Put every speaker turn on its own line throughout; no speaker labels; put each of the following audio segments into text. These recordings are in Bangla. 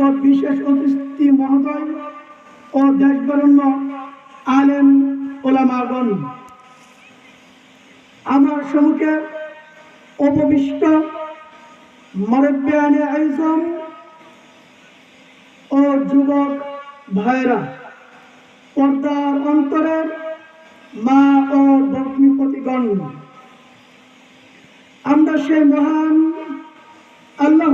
ও বিশেষ অতিথি মহোদয় ও দেশবরণ্য আলেম ওলামাগণ, আমার সম্মুখে উপবিষ্ট মরব্যানে আইজম ও যুবক ভাইরা পর্দার অন্তরের মা ও ভগ্নিপতিগণ, আমরা সেই মহান আল্লাহ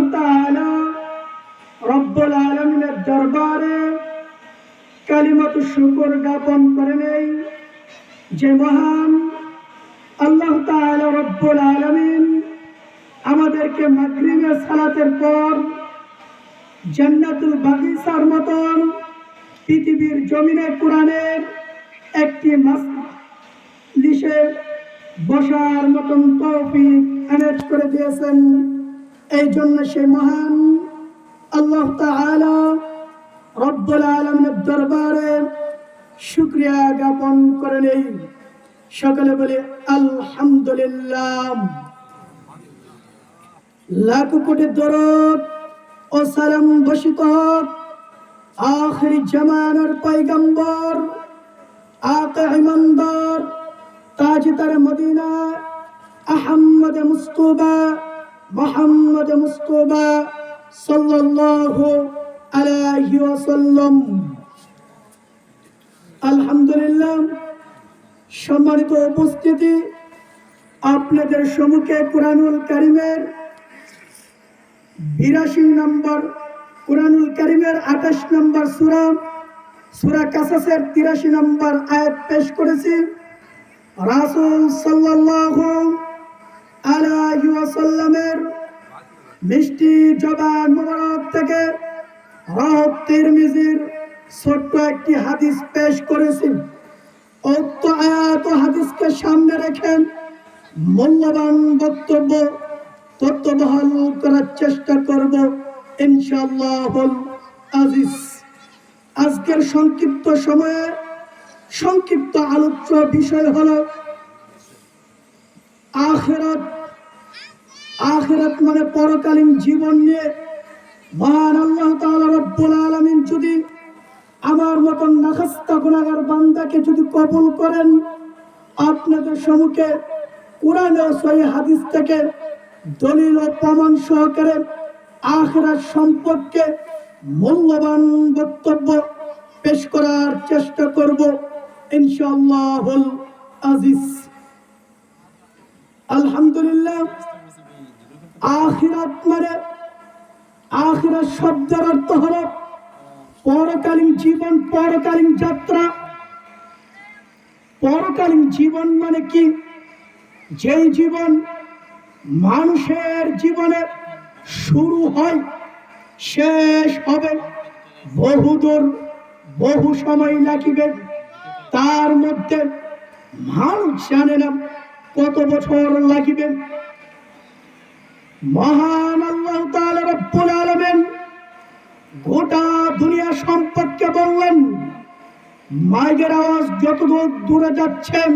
শুকর জ্ঞাপন করে নেই। যে মহান আল্লাহ রব্বুল আলমিন আমাদেরকে মাগরিবের সালাতের পর জান্নাতুল বাগিচার মতন পৃথিবীর জমিনে কোরআনের একটি লিসে বসার মতন তৌফিক এনেজ করে দিয়েছেন। এই জন্য সে মহান আল্লাহ তাআলা রব্বুল আলমের দরবারে শুক্রিয়া জ্ঞাপন করে নেই। সকলে বলে, আলহামদুলিল্লাহ। লাখ কোটি দরদ ও সালাম বসিত আখির জামানার পয়গম্বর আকা ইমানদার Medina, Ahmad Mustafa, Muhammad Mustafa, সাল্লাল্লাহু আলহামদুলিল্লাহ, সম্মানিত উপস্থিতি আপনাদের সম্মুখে কোরআনুল কারিমের বিরাশি নম্বর, কোরআনুল করিমের আঠাশ নম্বর সুরা সুরা কাসাসের তিরাশি নম্বর আয়াত পেশ করেছি। রাসুল সাল্লাহ আলাইহি মিষ্টি জবান মোবারক থেকে ছোট্ট একটি হাদিস পেশ করেছি উক্ত আয়াত হাদিসকে সামনে রেখে মূল্যবান বক্তব্য তত্ত্ববহাল করার চেষ্টা করব আজকের সংক্ষিপ্ত সময়ে সংক্ষিপ্ত আলোচ্য বিষয় হল আখেরাত। আখেরাত মানে পরকালীন জীবন নিয়ে। মহান আল্লাহ রব্বুল আলামিন যদি আমার মতন নাখাস্তা গুনাহগার বান্দাকে যদি কবুল করেন, আপনাদের সম্মুখে কোরআন ও সহিহ হাদিস থেকে দলিল ও প্রমাণ সহকারে আখরাত সম্পর্কে মূল্যবান বক্তব্য পেশ করার চেষ্টা করব ইনশাআল্লাহ আজিজ। আলহামদুলিল্লাহ, আখিরাত মানে আখিরাত শব্দের অর্থ পরকালীন জীবন, পরকালীন যাত্রা। পরকালীন জীবন মানে কি? যেই জীবন মানুষের জীবনে শুরু হয়, শেষ হবে। বহুদূর, বহু সময় লাগিবে। তার মধ্যে মানুষ জানে না কত বছর লাগিবে। মহান আল্লাহ তাআলা রব্বুল আলামিন গোটা দুনিয়া সম্পর্কে বললেন, মাইকের আওয়াজ যতদূর দূরে যাচ্ছেন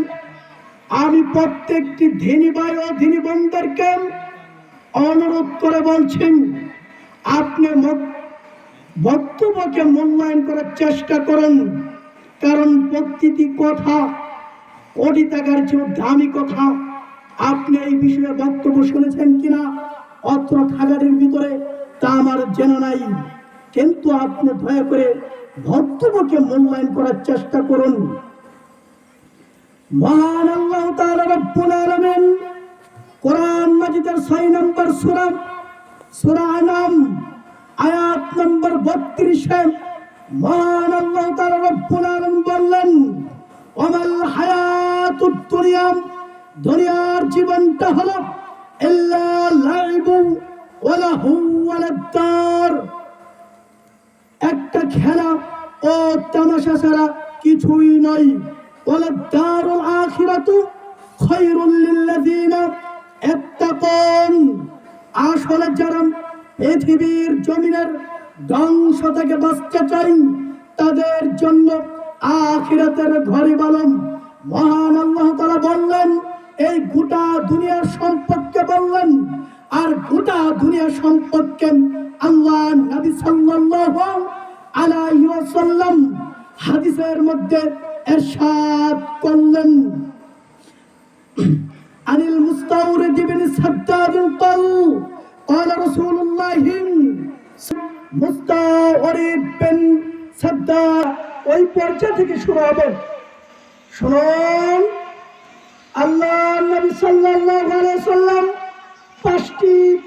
আমি প্রত্যেকটি ধিনী ভাই ও ধিনী বোনদেরকে অনুরোধ করে বলছেন আপনি বক্তব্যকে মূল্যায়ন করার চেষ্টা করুন, কারণ প্রতিটি কথা কোটি টাকার চেয়ে দামি কথা। আপনি এই বিষয়ে বক্তব্য শুনেছেন কিনা? অত্র খাগারের ভিতরে তা আমার জানা নাই। কিন্তু আপনি দয়া করে বক্তব্যকে মূল্যায়ন করার চেষ্টা করুন। মহান আল্লাহ তাআলা কোরআন মাজিদের 6 নম্বর সূরা সূরা আনাম আয়াত নম্বর 32 এ মহান আল্লাহ তাআলা বললেন, ওমাল হায়াতুদ দুনিয়া, দুনিয়ার জীবনটা হলো ইল্লা লাইবু ওয়া লাহু ওয়া একটা খেলা ও তামাশা ছাড়া কিছুই নয় আসলে যারা পৃথিবীর ধ্বংস থেকে চাই, তাদের জন্য বললেন, এই গোটা দুনিয়ার সম্পর্কে বললেন, আর গোটা দুনিয়ার সম্পর্কে আল্লাহ নবী সাল্লাল্লাহু আলাইহি ওয়াসাল্লাম হাদিসের মধ্যে ارشاد করলেন عن المستورد بن سداد قال قال رسول الله মুস্তাওরিদ বিন সাদ্দাদ ওই পর্যায় থেকে শুরু হবে শুনুন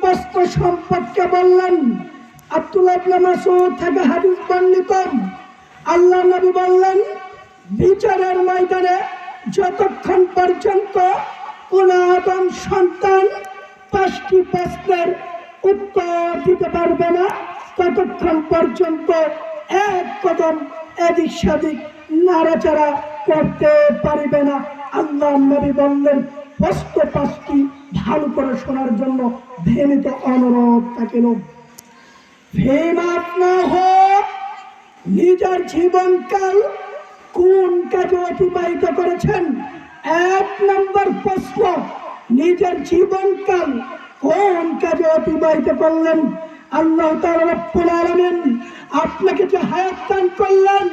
পাঁচটা সম্পদকে বললেন আব্দুল্লাহ মাসউদ থেকে হাদিস বর্ণিত। আল্লাহ নবী বললেন, বিচারের ময়দানে যতক্ষণ পর্যন্ত কোন সন্তান পাঁচটি প্রশ্নের উত্তর দিতে পারবে না, ততক্ষণ পর্যন্ত এক কদম এদিক সেদিক নাড়াচাড়া করতে পারবে না। আল্লাহ নবী বললেন, প্রশ্ন পাঁচটি ভালো করে শোনার জন্য ভেমিত অনুরোধ থাকিল নিজের জীবনকাল কোন কাজে অতিবাহিত করেছেন? এক নম্বর প্রশ্ন, নিজের জীবনকাল কোন কাজে অতিবাহিত করলেন? আল্লাহ আলামিন আপনাকে যে হায়াত করলেন,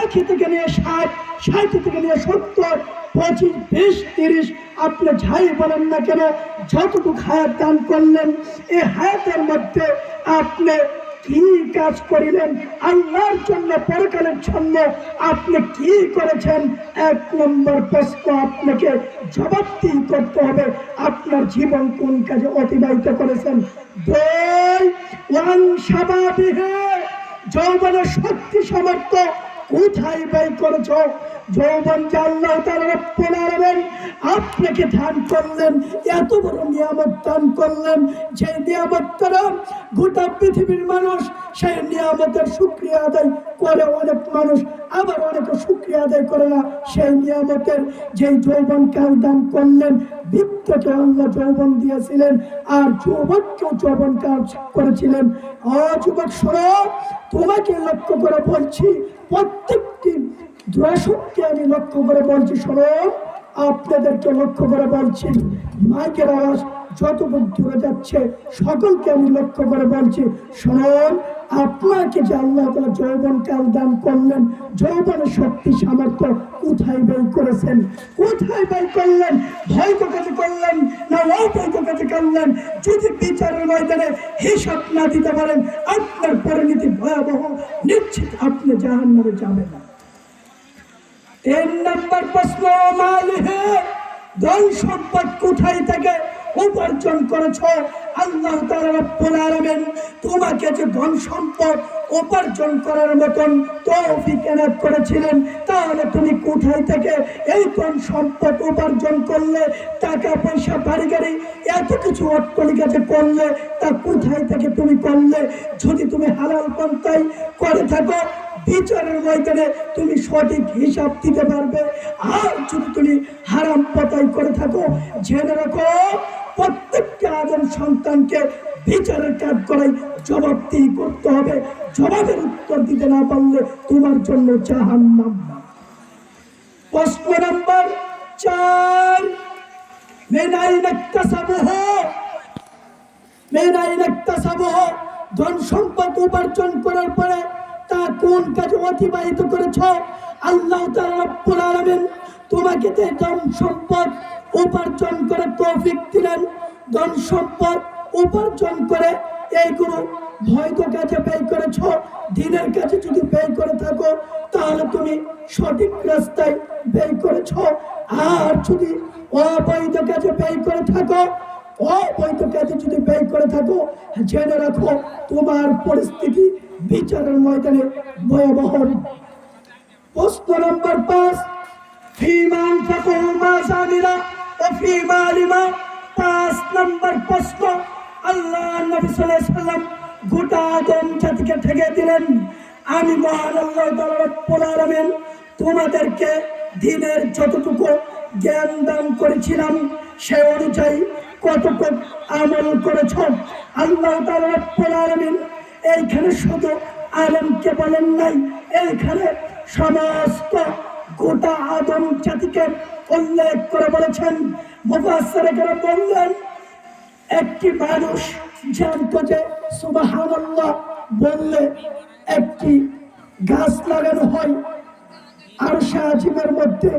একই থেকে নিয়ে ষাট ষাট থেকে নিয়ে সত্তর পঁচিশ বিশ, তিরিশ, আপনি যাই বলেন না কেন, যতটুকু হায়াত দান করলেন এই হায়াতের মধ্যে আপনি কি কাজ করিলেন, আল্লাহর জন্য পরকালের জন্য আপনি কি করেছেন, এক নম্বর প্রশ্ন আপনাকে জবাবদি করতে হবে, আপনার জীবন কোন কাজে অতিবাহিত করেছেন? যৌবনের শক্তি সামর্থ্য কোথায় ব্যয় করেছ? আল্লাহ আপনাকে করলেন, এত বড় নিয়ামত দান করলেন যে নিয়ামত তারা গোটা পৃথিবীর মানুষ সেই নিয়ামতের শুক্রিয়া আদায় করে। অনেক মানুষ আবার অনেকে শুক্রিয়া আদায় করে না, সেই নিয়ামতের যে যৌবন কাল দান করলেন, বৃত্তকে আল্লাহ যৌবন দিয়েছিলেন আর যুবককেও যৌবন কাজ করেছিলেন। অ যুবক, শোনো, তোমাকে লক্ষ্য করে বলছি, প্রত্যেকটি আমি লক্ষ্য করে বলছি আপনাদেরকে লক্ষ্য করে বলছি, মাইকের আওয়াজ যতটুকু দূরে যাচ্ছে, সকলকে আমি লক্ষ্য করে বলছি শুনুন আপনাকে যে আল্লাহ তাআলা যৌবন কাল দান করলেন, যৌবনের শক্তি, সামর্থ্য কোথায় ব্যয় করেছেন? কোথায় ব্যয় করলেন? ভয় কাজে করলেন না অভয় কাজে করলেন? যদি বিচারের ময়দানে হিসাব না দিতে পারেন, আপনার পরিণতি ভয়াবহ, নিশ্চিত আপনি জাহান নামে যাবেন না। তিন নম্বর প্রশ্ন মালিহে ধন সম্পদ কোথায় থেকে উপার্জন করেছ? আল্লাহ রব্বুল তোমাকে যে ধন সম্পদ উপার্জন করার মতন তৌফিক এনায়েত করেছিলেন, তাহলে তুমি কোথায় থেকে এই ধন সম্পদ উপার্জন করলে? টাকা পয়সা, বাড়ি গাড়ি, এত কিছু অট্টলিকা যে করলে, তা কোথায় থেকে তুমি করলে? যদি তুমি হালাল পন্থায় করে থাকো বিচারের ময়দানে তুমি সঠিক হিসাব দিতে পারবে। আর যদি তুমি হারাম পতাই করে থাকো, জেনে রাখো, প্রত্যেকটা আদম সন্তানকে বিচারের কাজ করাই জবাবদিহি করতে হবে। জবাবের উত্তর দিতে না পারলে তোমার জন্য জাহান্নাম। প্রশ্ন নাম্বার চার। মেনাই নাক্তাসাবহ মেনাই নাক্তাসাবহ ধন সম্পদ উপার্জন করার পরে তা কোন কাজে অতিবাহিত করেছ? আল্লাহ রব্বুল তোমাকে যে ধন সম্পদ উপার্জন করে তৌফিক দিলেন, ধন সম্পদ উপার্জন করে এইগুলো বৈধ কাজে ব্যয় করেছ, দিনের কাজে যদি ব্যয় করে থাকো, তাহলে তুমি সঠিক রাস্তায় ব্যয় করেছ। আর যদি অবৈধ কাজে ব্যয় করে থাকো, অবৈধ কাজে যদি ব্যয় করে থাকো, জেনে রাখো তোমার পরিস্থিতি বিচারের ময়দানে ভয়াবহ প্রশ্ন নম্বর পাঁচ ফিমান ফাকুহু মা সামিরা ও ফিমা লিমা পাঁচ নম্বর প্রশ্ন। আল্লাহ নবী সাল্লাল্লাহু সাল্লাম গোটা আদম জাতিকে ঠেকে দিলেন। আমি মহান আল্লাহ তাআলা আলামিন তোমাদেরকে দিনের যতটুকু জ্ঞান দান করেছিলাম, সে অনুযায়ী কতটুকু আমল করেছ? আল্লাহ তাআলা আলামিন এইখানে শুধু আলমকে বলেন নাই, এইখানে সমস্ত গোটা আদম জাতিকে উল্লেখ করে বলেছেন মুফাসসির কেন বললেন, একটি মানুষ জানতো যে সুবহানাল্লাহ বললে একটি গাছ লাগানো হয়, আর আজিমের মধ্যে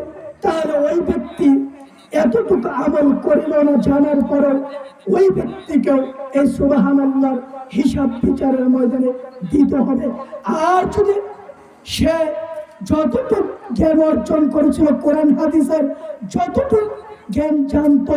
তাহলে ওই ব্যক্তি এতটুকু আমল করিল না, জানার পরে ওই ব্যক্তিকেও এই সুবাহান আল্লাহর হিসাব বিচারের ময়দানে দিতে হবে। আর যদি সে যতটুকু জ্ঞান অর্জন করেছিল কোরআন, হাদিসের যতটুকু জ্ঞান জানত,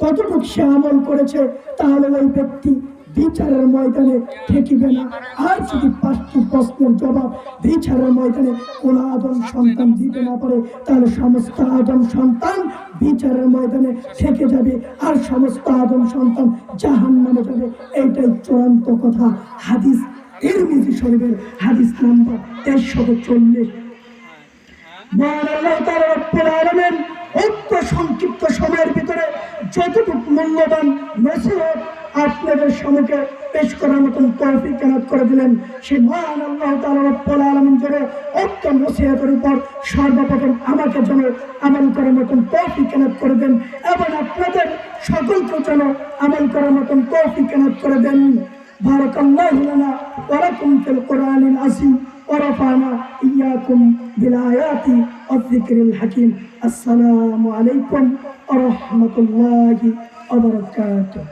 ততটুকু সে আমল করেছে, তাহলে ওই ব্যক্তি বিচারের ময়দানে ঠেকিবে না। আর যদি পাঁচটি প্রশ্নের জবাব বিচারের ময়দানে কোন আদম সন্তান দিতে না পারে, তাহলে সমস্ত আদম সন্তান বিচারের ময়দানে থেকে যাবে। আর সমস্ত আদম সন্তান জাহান নামে যাবে। এইটাই চূড়ান্ত কথা। হাদিস তিরমিজি শরীফের হাদিস নাম্বার তেরশো চল্লিশ। সংক্ষিপ্ত সময়ের ভিতরে যতটুকু মূল্যবান নসিহত আপনাদের সম্মুখে পেশ করার মতন তৌফিক কেনাত করে দিলেন সেই মহান আল্লাহ তাআলা রব্বুল আলামিন যেন অল্প নসিহতের উপর সর্বপ্রথম আমাকে যেন আমল করার মতন তৌফিক কেনাত করে দেন এবং আপনাদের সকলকে যেন আমল করার মতন তৌফিক কেনাত করে দেন بارك الله لنا ولكم في القرآن العظيم ورفعنا إياكم بالآيات والذكر الحكيم السلام عليكم ورحمة الله وبركاته